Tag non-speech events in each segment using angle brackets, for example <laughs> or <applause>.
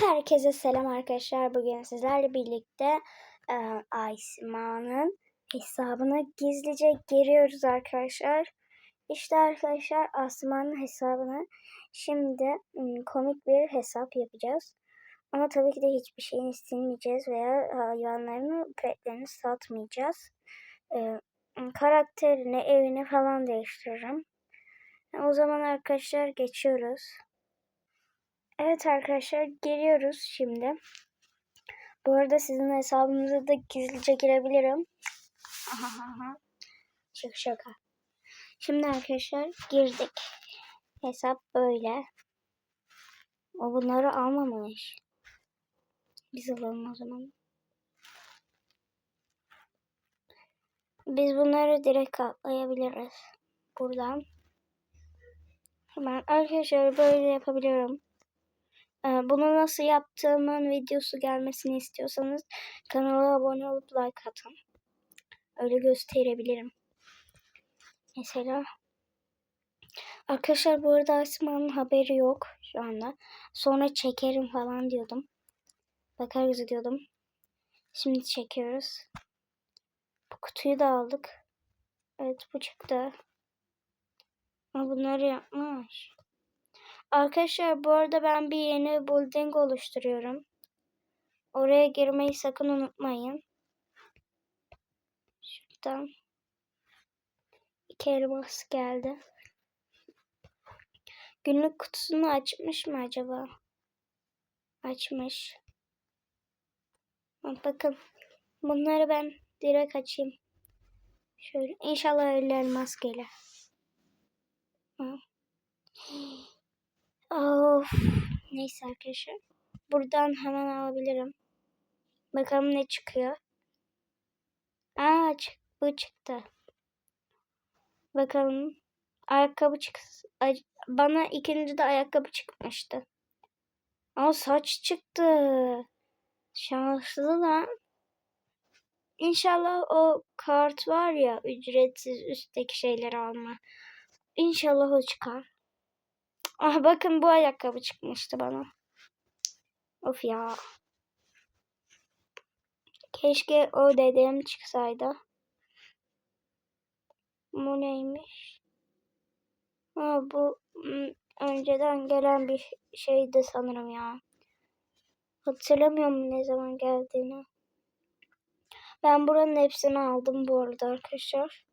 Herkese selam arkadaşlar. Bugün sizlerle birlikte e, Aysma'nın hesabına gizlice giriyoruz arkadaşlar. İşte arkadaşlar Asma'nın hesabına şimdi komik bir hesap yapacağız. Ama tabii ki de hiçbir şeyini silmeyeceğiz veya hayvanlarını, petlerini satmayacağız. E, karakterini, evini falan değiştiririm. O zaman arkadaşlar geçiyoruz. Evet arkadaşlar geliyoruz şimdi. Bu arada sizin hesabınıza da gizlice girebilirim. <laughs> şaka şaka. Şimdi arkadaşlar girdik. Hesap böyle. O bunları almamış. Biz alalım o zaman. Biz bunları direkt atlayabiliriz. Buradan. Hemen arkadaşlar böyle yapabiliyorum. Ee, Bunu nasıl yaptığımın videosu gelmesini istiyorsanız kanala abone olup like atın. Öyle gösterebilirim. Mesela Arkadaşlar bu arada Asma'nın haberi yok şu anda. Sonra çekerim falan diyordum. Bakarız diyordum. Şimdi çekiyoruz. Bu kutuyu da aldık. Evet bu çıktı. Ama bunları yapmış. Arkadaşlar bu arada ben bir yeni building oluşturuyorum. Oraya girmeyi sakın unutmayın. Şuradan iki elmas geldi. Günlük kutusunu açmış mı acaba? Açmış. Bakın bunları ben direkt açayım. Şöyle inşallah öyle elmas gelir. Of. Neyse arkadaşlar. Buradan hemen alabilirim. Bakalım ne çıkıyor. Aa bu çıktı. Bakalım. Ayakkabı çık. Bana ikinci de ayakkabı çıkmıştı. Ama saç çıktı. Şanslı lan. İnşallah o kart var ya ücretsiz üstteki şeyleri alma. İnşallah o çıkar. Ah bakın bu ayakkabı çıkmıştı bana. Of ya. Keşke o dedem çıksaydı. Bu neymiş? Ha, bu önceden gelen bir şeydi sanırım ya. Hatırlamıyorum ne zaman geldiğini. Ben buranın hepsini aldım bu arada arkadaşlar.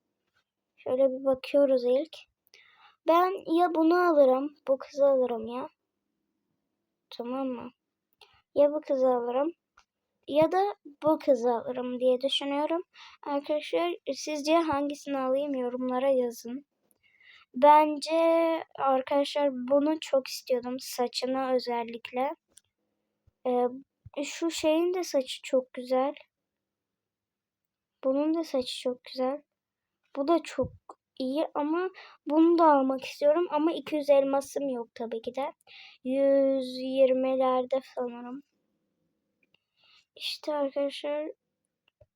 Şöyle bir bakıyoruz ilk. Ben ya bunu alırım, bu kızı alırım ya. Tamam mı? Ya bu kızı alırım ya da bu kızı alırım diye düşünüyorum. Arkadaşlar sizce hangisini alayım yorumlara yazın. Bence arkadaşlar bunu çok istiyordum saçını özellikle. Ee, şu şeyin de saçı çok güzel. Bunun da saçı çok güzel. Bu da çok iyi ama bunu da almak istiyorum ama 200 elmasım yok tabii ki de. 120'lerde sanırım. İşte arkadaşlar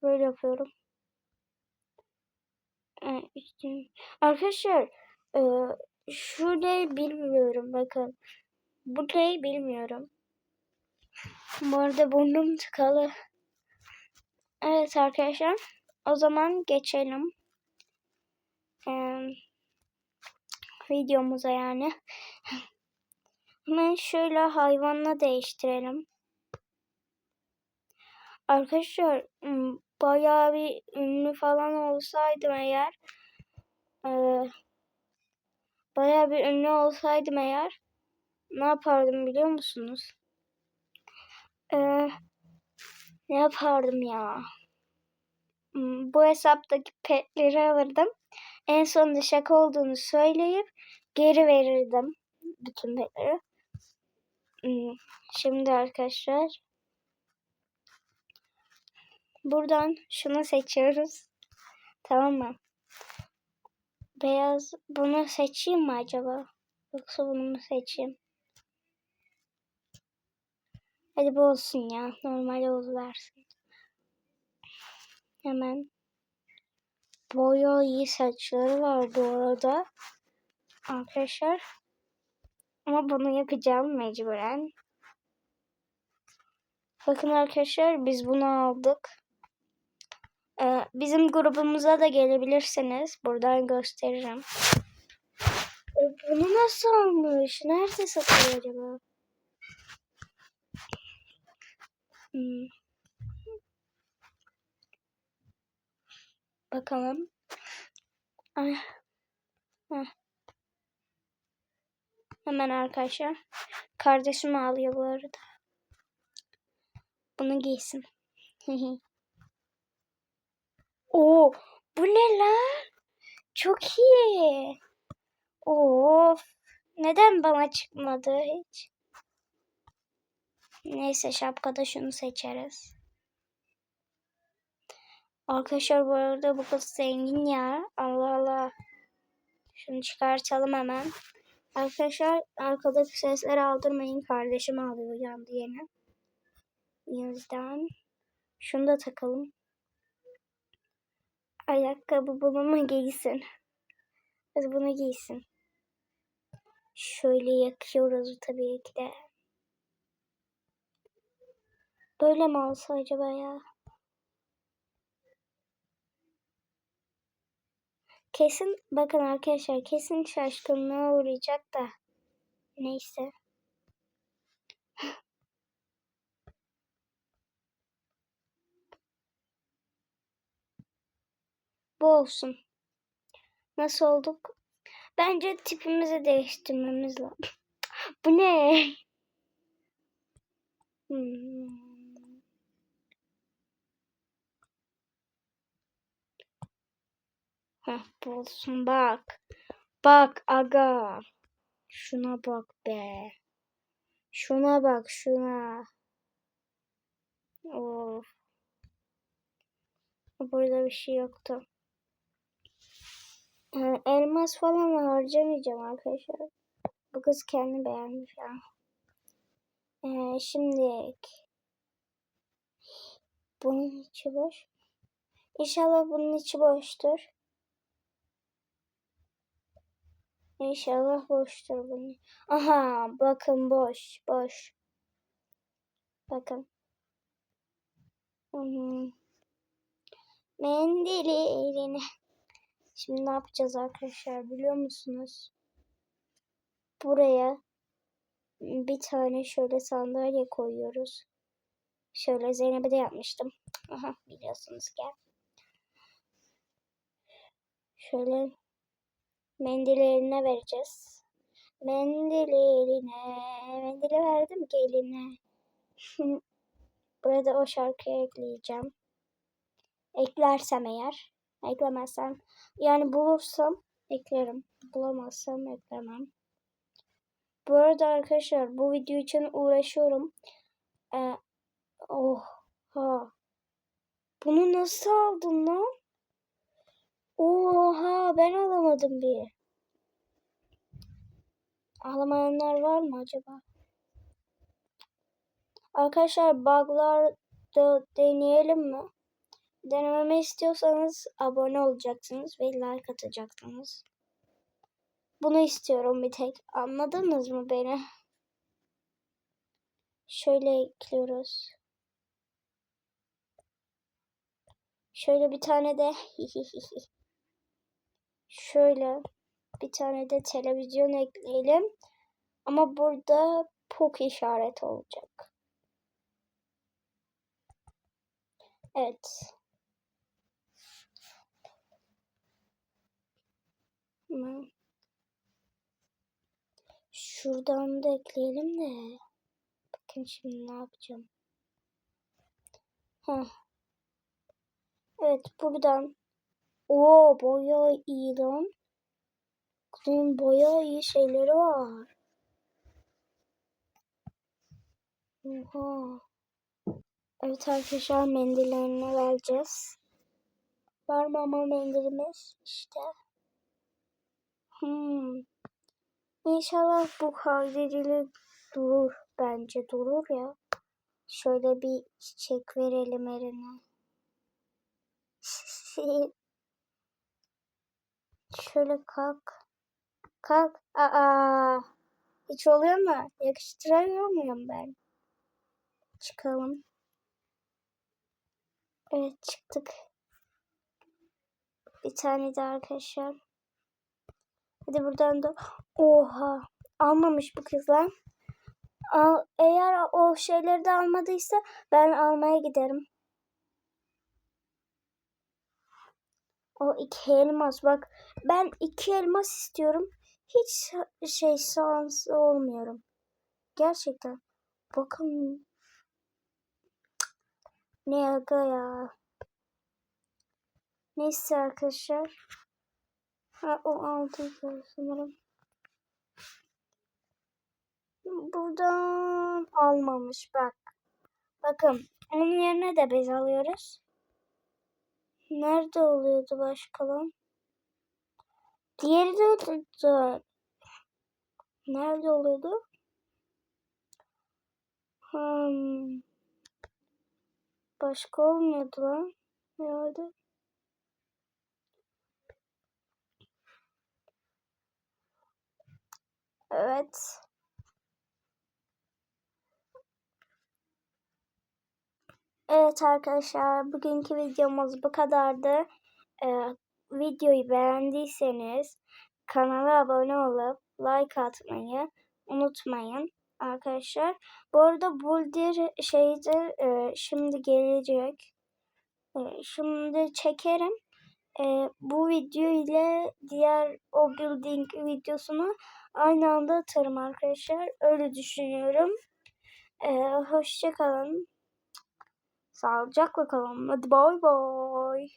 böyle yapıyorum. Arkadaşlar e, şurayı bilmiyorum bakın. Burayı bilmiyorum. Bu arada burnum tıkalı. Evet arkadaşlar. O zaman geçelim e, videomuza yani. Hemen şöyle hayvanla değiştirelim. Arkadaşlar bayağı bir ünlü falan olsaydım eğer e, bayağı bir ünlü olsaydım eğer ne yapardım biliyor musunuz? E, ne yapardım ya? Bu hesaptaki petleri alırdım. En sonunda şaka olduğunu söyleyip geri verirdim bütün petleri. Hmm, şimdi arkadaşlar buradan şunu seçiyoruz. Tamam mı? Beyaz bunu seçeyim mi acaba? Yoksa bunu mu seçeyim? Hadi bu olsun ya. Normal oluversin. Hemen Boya iyi saçları var bu arada. Arkadaşlar. Ama bunu yapacağım mecburen. Bakın arkadaşlar biz bunu aldık. Ee, bizim grubumuza da gelebilirsiniz. Buradan gösteririm. E, bunu nasıl almış? Nerede satıyor acaba? Hmm. Bakalım. Ay. Hemen arkadaşlar. Kardeşim ağlıyor bu arada. Bunu giysin. <laughs> Oo, bu ne lan? Çok iyi. Of. Neden bana çıkmadı hiç? Neyse şapkada şunu seçeriz. Arkadaşlar bu arada bu kız zengin ya. Allah Allah. Şunu çıkartalım hemen. Arkadaşlar arkadaki sesleri aldırmayın. Kardeşim ağlıyor uyandı yine. O yüzden şunu da takalım. Ayakkabı bunu giysin. Hadi bunu giysin. Şöyle yakıyoruz tabii ki de. Böyle mi olsa acaba ya? Kesin bakın arkadaşlar kesin şaşkınlığa uğrayacak da. Neyse. Bu olsun. Nasıl olduk? Bence tipimizi değiştirmemiz lazım. <laughs> Bu ne? Hmm. Heh, bu olsun bak. Bak aga. Şuna bak be. Şuna bak şuna. Of. Burada bir şey yoktu. Ee, elmas falan harcamayacağım arkadaşlar. Bu kız kendi beğenmiş ya. Ee, şimdi bunun içi boş. İnşallah bunun içi boştur. İnşallah boştur bunun. Aha bakın boş boş. Bakın. Mendili eline. Şimdi ne yapacağız arkadaşlar biliyor musunuz? Buraya bir tane şöyle sandalye koyuyoruz. Şöyle Zeynep'e de yapmıştım. Aha biliyorsunuz ki. Şöyle mendili eline vereceğiz. Mendili eline. Mendili verdim ki eline. <laughs> Burada o şarkıyı ekleyeceğim. Eklersem eğer. Eklemezsem. Yani bulursam eklerim. Bulamazsam eklemem. Bu arada arkadaşlar bu video için uğraşıyorum. Ee, oha. Bunu nasıl aldın lan? Oha ben alamadım bir. Alamayanlar var mı acaba? Arkadaşlar bug'lar da deneyelim mi? Denememi istiyorsanız abone olacaksınız ve like atacaksınız. Bunu istiyorum bir tek. Anladınız mı beni? Şöyle ekliyoruz. Şöyle bir tane de <laughs> şöyle bir tane de televizyon ekleyelim. Ama burada pok işaret olacak. Evet. Tamam. Şuradan da ekleyelim de. Bakın şimdi ne yapacağım. Heh. Evet buradan. Oo bayağı iyi lan. Bunun bayağı iyi şeyleri var. Oha. Evet arkadaşlar mendillerini vereceğiz. Var mı ama mendilimiz? İşte. Hmm. İnşallah bu kaydedilir durur. Bence durur ya. Şöyle bir çiçek verelim eline. <laughs> Şöyle kalk. Kalk. Aa. Hiç oluyor mu? Yakıştıramıyor muyum ben? Çıkalım. Evet çıktık. Bir tane daha arkadaşlar. Hadi buradan da. Oha. Almamış bu kızlar. Al, eğer o şeyleri de almadıysa ben almaya giderim. O iki elmas bak. Ben iki elmas istiyorum. Hiç şey şanslı olmuyorum. Gerçekten. Bakın. Ne aga ya. Neyse arkadaşlar. Ha o aldı sanırım. Buradan almamış bak. Bakın onun yerine de bez alıyoruz. Nerede oluyordu başka lan? Diğeri de. Nerede oluyordu? Hmm. Başka olmuyordu lan. Nerede? Evet. Evet arkadaşlar bugünkü videomuz bu kadardı. Ee, videoyu beğendiyseniz kanala abone olup like atmayı unutmayın arkadaşlar. Bu arada Buldir şeyde e, şimdi gelecek. E, şimdi çekerim. E, bu video ile diğer o building videosunu aynı anda atarım arkadaşlar. Öyle düşünüyorum. E, hoşçakalın. Sağlıcakla kalın. Hadi bay bay.